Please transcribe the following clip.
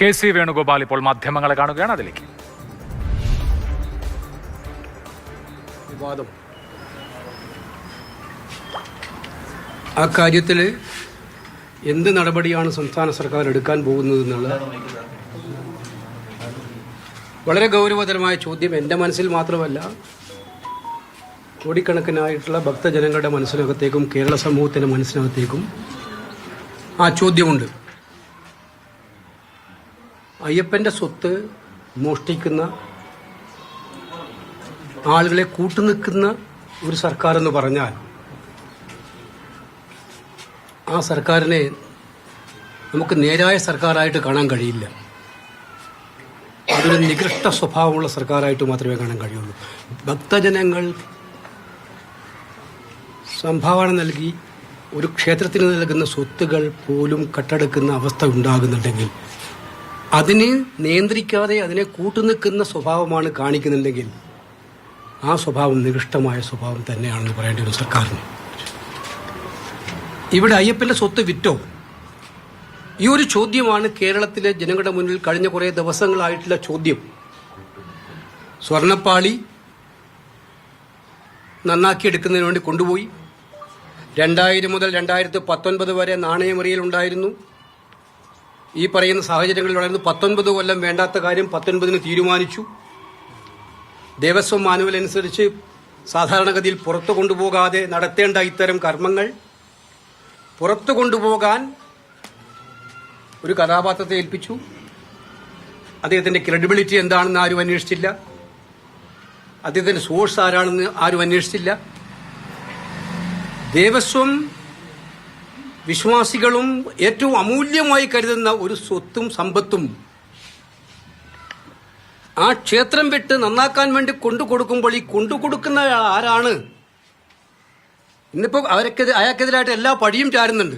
K C Venugopal ഇപ്പോൾ മാധ്യമങ്ങളെ കാണുകയാണ് അതിലേക്ക്. വിവാദം. ആ കാര്യത്തിൽ എന്ത് നടപടിയാണ് സംസ്ഥാന സർക്കാർ എടുക്കാൻ പോകുന്നതെന്നുള്ള വളരെ ഗൗരവതരമായ ചോദ്യം എന്റെ മനസ്സിൽ മാത്രമല്ല കോടിക്കണക്കിനായിട്ടുള്ള ഭക്തജനങ്ങളുടെ മനസ്സിനകത്തേക്കും കേരള സമൂഹത്തിന്റെ മനസ്സിനകത്തേക്കും ആ ചോദ്യമുണ്ട്. അയ്യപ്പന്റെ സ്വത്ത് മോഷ്ടിക്കുന്ന ആളുകളെ കൂട്ടുനിൽക്കുന്ന ഒരു സർക്കാർ എന്ന് പറഞ്ഞാൽ ആ സർക്കാരിനെ നമുക്ക് നേരായ സർക്കാരായിട്ട് കാണാൻ കഴിയില്ല. അതൊരു നികൃഷ്ട സ്വഭാവമുള്ള സർക്കാരായിട്ട് മാത്രമേ കാണാൻ കഴിയുള്ളൂ. ഭക്തജനങ്ങൾ സംഭാവന നൽകി ഒരു ക്ഷേത്രത്തിന് നൽകുന്ന സ്വത്തുകൾ പോലും കട്ടെടുക്കുന്ന അവസ്ഥ ഉണ്ടാകുന്നുണ്ടെങ്കിൽ അതിനെ നിയന്ത്രിക്കാതെ അതിനെ കൂട്ടുനിൽക്കുന്ന സ്വഭാവമാണ് കാണിക്കുന്നുണ്ടെങ്കിൽ ആ സ്വഭാവം നികൃഷ്ടമായ സ്വഭാവം തന്നെയാണെന്ന് പറയേണ്ടി വരും സർക്കാരിന്. ഇവിടെ അയ്യപ്പന്റെ സ്വത്ത് വിറ്റോ? ഈ ഒരു ചോദ്യമാണ് കേരളത്തിലെ ജനങ്ങളുടെ മുന്നിൽ കഴിഞ്ഞ കുറേ ദിവസങ്ങളായിട്ടുള്ള ചോദ്യം. സ്വർണപ്പാളി നന്നാക്കിയെടുക്കുന്നതിന് വേണ്ടി കൊണ്ടുപോയി. രണ്ടായിരം മുതൽ രണ്ടായിരത്തി പത്തൊൻപത് വരെ നാണയമറിയൽ ഉണ്ടായിരുന്നു. ഈ പറയുന്ന സാഹചര്യങ്ങളിൽ ഉണ്ടായിരുന്നു പത്തൊൻപത് കൊല്ലം വേണ്ടാത്ത കാര്യം പത്തൊൻപതിന് തീരുമാനിച്ചു. ദേവസ്വം മാനുവൽ അനുസരിച്ച് സാധാരണഗതിയിൽ പുറത്തു കൊണ്ടുപോകാതെ നടത്തേണ്ട ഇത്തരം കർമ്മങ്ങൾ പുറത്തു കൊണ്ടുപോകാൻ ഒരു കഥാപാത്രത്തെ ഏൽപ്പിച്ചു. അദ്ദേഹത്തിന്റെ ക്രെഡിബിലിറ്റി എന്താണെന്ന് ആരും അന്വേഷിച്ചില്ല. അദ്ദേഹത്തിന്റെ സോഴ്സ് ആരാണെന്ന് ആരും അന്വേഷിച്ചില്ല. ദേവസ്വം വിശ്വാസികളും ഏറ്റവും അമൂല്യമായി കരുതുന്ന ഒരു സ്വത്തും സമ്പത്തും ആ ക്ഷേത്രം വിട്ട് നന്നാക്കാൻ വേണ്ടി കൊണ്ടു കൊടുക്കുമ്പോൾ ഈ കൊണ്ടു കൊടുക്കുന്ന ആരാണ്? ഇന്നിപ്പോ അവരൊക്കെ അയാൾക്കെതിരായിട്ട് എല്ലാ പടിയും ചാരുന്നുണ്ട്.